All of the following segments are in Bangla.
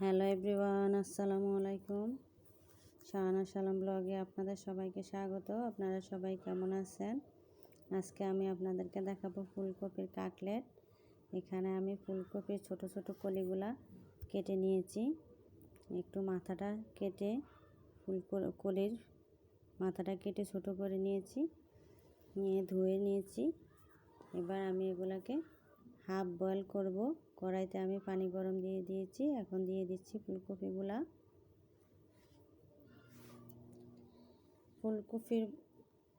হ্যালো এভরিওয়ান, আসসালামু আলাইকুম। শাহানা সালাম ব্লগে আপনাদের সবাইকে স্বাগত। আপনারা সবাই কেমন আছেন? আজকে আমি আপনাদেরকে দেখাবো ফুলকপির কাকলেট এখানে আমি ফুলকপির ছোট ছোট কলিগুলা কেটে নিয়েছি। একটু মাথাটা কেটে ফুল কলির মাথাটা কেটে ছোট করে নিয়েছি। নিয়ে ধুয়ে নিয়েছি। এবার আমি এগুলাকে হাফ বয়েল করব। কড়াইতে আমি পানি গরম দিয়ে দিয়েছি। এখন দিয়ে দিচ্ছি ফুলকপিগুলা। ফুলকপির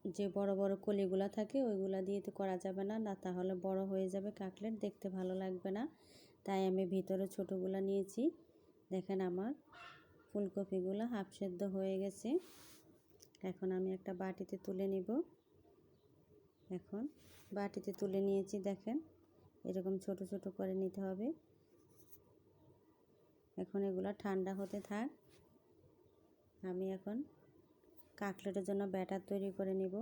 যে বড় বড় কলিগুলা থাকে, ওইগুলা দিয়ে তো করা যাবে না। না, তাহলে বড় হয়ে যাবে কাকলেট। দেখতে ভালো লাগবে না। তাই আমি ভিতরে ছোটোগুলা নিয়েছি। দেখেন আমার ফুলকপিগুলো হাফ সেদ্ধ হয়ে গেছে। এখন আমি একটা বাটিতে তুলে নিব। এখন বাটিতে তুলে নিয়েছি, দেখেন। এরকম ছোট ছোট করে নিতে হবে। এখন এগুলো ঠান্ডা হতে থাক। আমি এখন কাকলেটের জন্য ব্যাটার তৈরি করে নিব।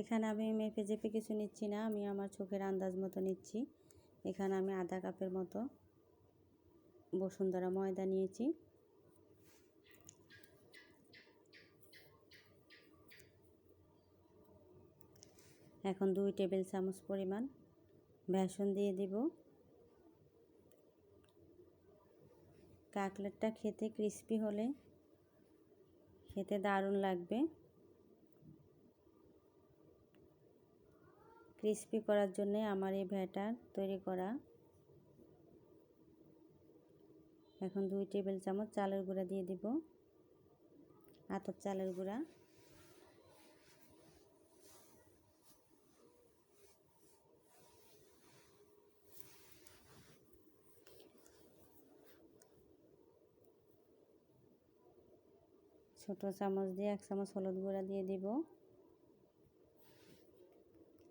এখানে আমি মেপে জেপে কিছু নিচ্ছি না, আমি আমার চোখের আন্দাজ মতো নিচ্ছি। এখানে আমি আধা কাপের মতো বসুন্ধরা ময়দা নিয়েছি। এখন দুই টেবিল চামচ পরিমাণ বেসন দিয়ে দিব। কাকলেটটা খেতে ক্রিস্পি হলে খেতে দারুণ লাগবে। ক্রিস্পি করার জন্য আমার এই ভ্যাটার তৈরি করা। এখন দুই টেবিল চামচ চালের গুঁড়া দিয়ে দিব। আতপ চালের গুঁড়া। ছোট চামচ দিয়ে এক চামচ হলুদ গুঁড়া দিয়ে দিব।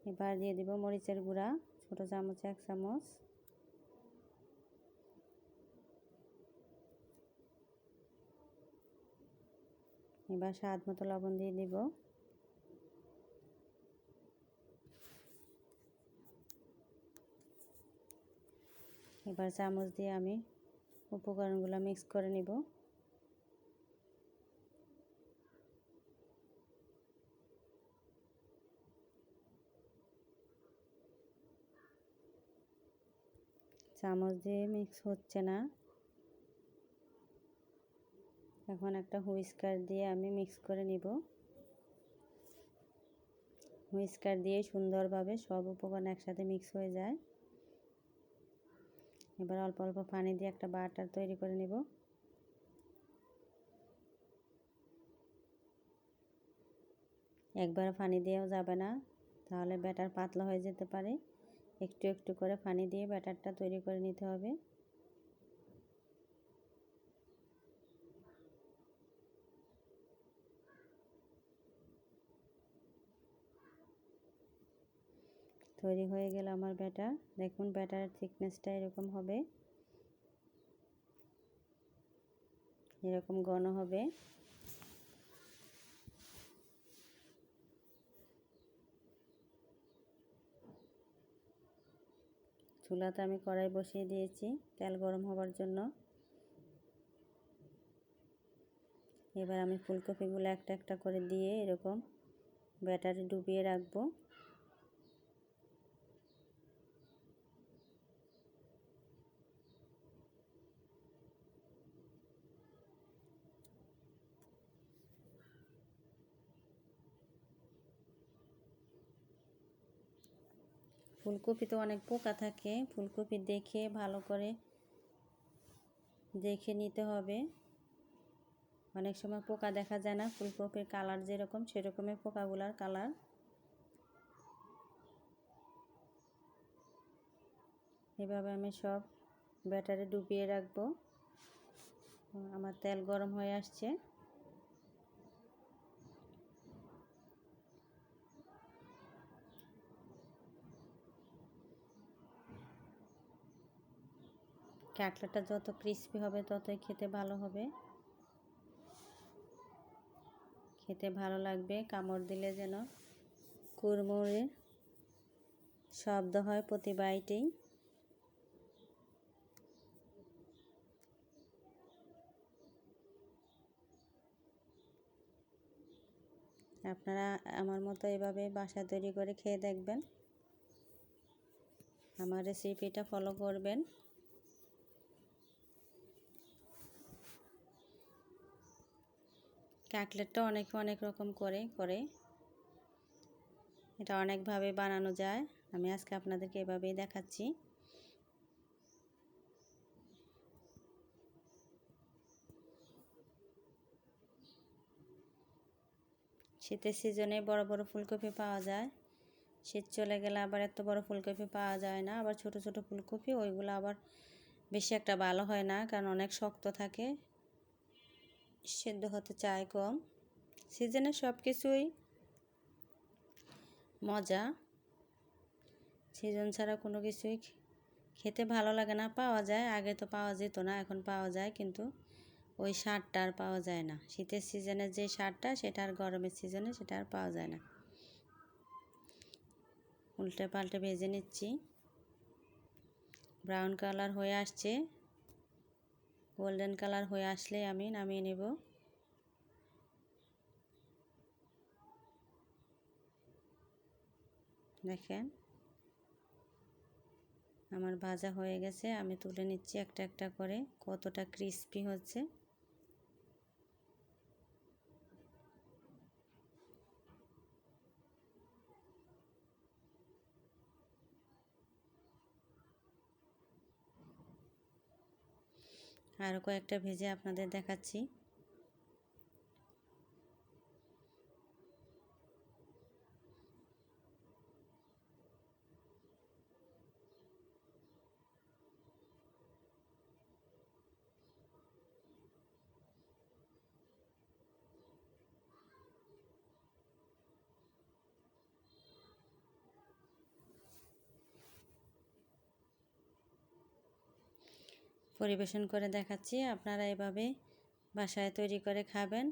এবার দিয়ে দিব মরিচের গুঁড়া, ছোট চামচে এক চামচ। এবার স্বাদ মতো লবণ দিয়ে দিব। এবার চামচ দিয়ে আমি উপকরণগুলো মিক্স করে নিব। চামচ দিয়ে মিক্স হচ্ছে না। এখন একটা হুইস্কার দিয়ে আমি মিক্স করে নিব। হুইস্কার দিয়ে সুন্দরভাবে সব উপকরণ একসাথে মিক্স হয়ে যায়। এবার অল্প অল্প পানি দিয়ে একটা বাটার তৈরি করে নিব। একবার পানি দিয়েও যাবে না, তাহলে ব্যাটার পাতলা হয়ে যেতে পারে। একটু একটু করে পানি দিয়ে ব্যাটারটা তৈরি করে নিতে হবে। তৈরি হয়ে গেল আমার ব্যাটার। দেখুন ব্যাটারের থিকনেসটা এরকম হবে। এরকম ঘন হবে। চুলাতে আমি কড়াই বসিয়ে দিয়েছি, তেল গরম হওয়ার জন্য। এবার আমি ফুলকপিগুলো একটা একটা করে দিয়ে এরকম ব্যাটারে ডুবিয়ে রাখব। ফুলকপিতে অনেক পোকা থাকে। ফুলকপি দেখে ভালো করে দেখে নিতে হবে। অনেক সময় পোকা দেখা যায় না, ফুলকপির কালার যেরকম সেরকমই পোকাগুলার কালার। এভাবে আমি সব ব্যাটারে ডুবিয়ে রাখব। আমার তেল গরম হয়ে আসছে। কাটলেটটা যত ক্রিস্পি হবে, ততই খেতে ভালো হবে। খেতে ভালো লাগবে। কামড় দিলে যেন কুরমুরের শব্দ হয় প্রতি বাইটেই। আপনারা আমার মতো এভাবে বাসা তৈরি করে খেয়ে দেখবেন। আমার রেসিপিটা ফলো করবেন। কাকলেটটা অনেকে, অনেক রকম করে করে। এটা অনেকভাবে বানানো যায়। আমি আজকে আপনাদেরকে এভাবেই দেখাচ্ছি। শীতের সিজনে বড় বড় ফুলকপি পাওয়া যায়। শীত চলে গেলে আবার এত বড় ফুলকপি পাওয়া যায় না। আবার ছোট ছোট ফুলকপি, ওইগুলো আবার বেশি একটা ভালো হয় না, কারণ অনেক শক্ত থাকে। সেদ্ধ হতে চায় কম সিজনে সব কিছুই মজা। সিজন ছাড়া কোনো কিছুই খেতে ভালো লাগে না। পাওয়া যায়। আগে তো পাওয়া যেত না, এখন পাওয়া যায় কিন্তু ওই সারটা আর পাওয়া যায় না। শীতের সিজনে যে সারটা, সেটা আর গরমের সিজনে সেটা আর পাওয়া যায় না। উল্টে পাল্টে ভেজে নিচ্ছি। ব্রাউন কালার হয়ে আসছে। গোল্ডেন কালার হয়ে আসলে আমি নামিয়ে নেব। দেখেন। আমার ভাজা হয়ে গেছে, আমি তুলে নিচ্ছি একটা একটা করে। কতটা ক্রিস্পি হচ্ছে। আরও কয়েকটা ভেজে আপনাদের দেখাচ্ছি। পরিবেশন করে দেখাচ্ছি। আপনারা এভাবে বাসায় তৈরি করে খাবেন।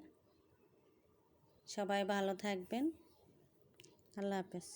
সবাই ভালো থাকবেন। আল্লাহ হাফেজ।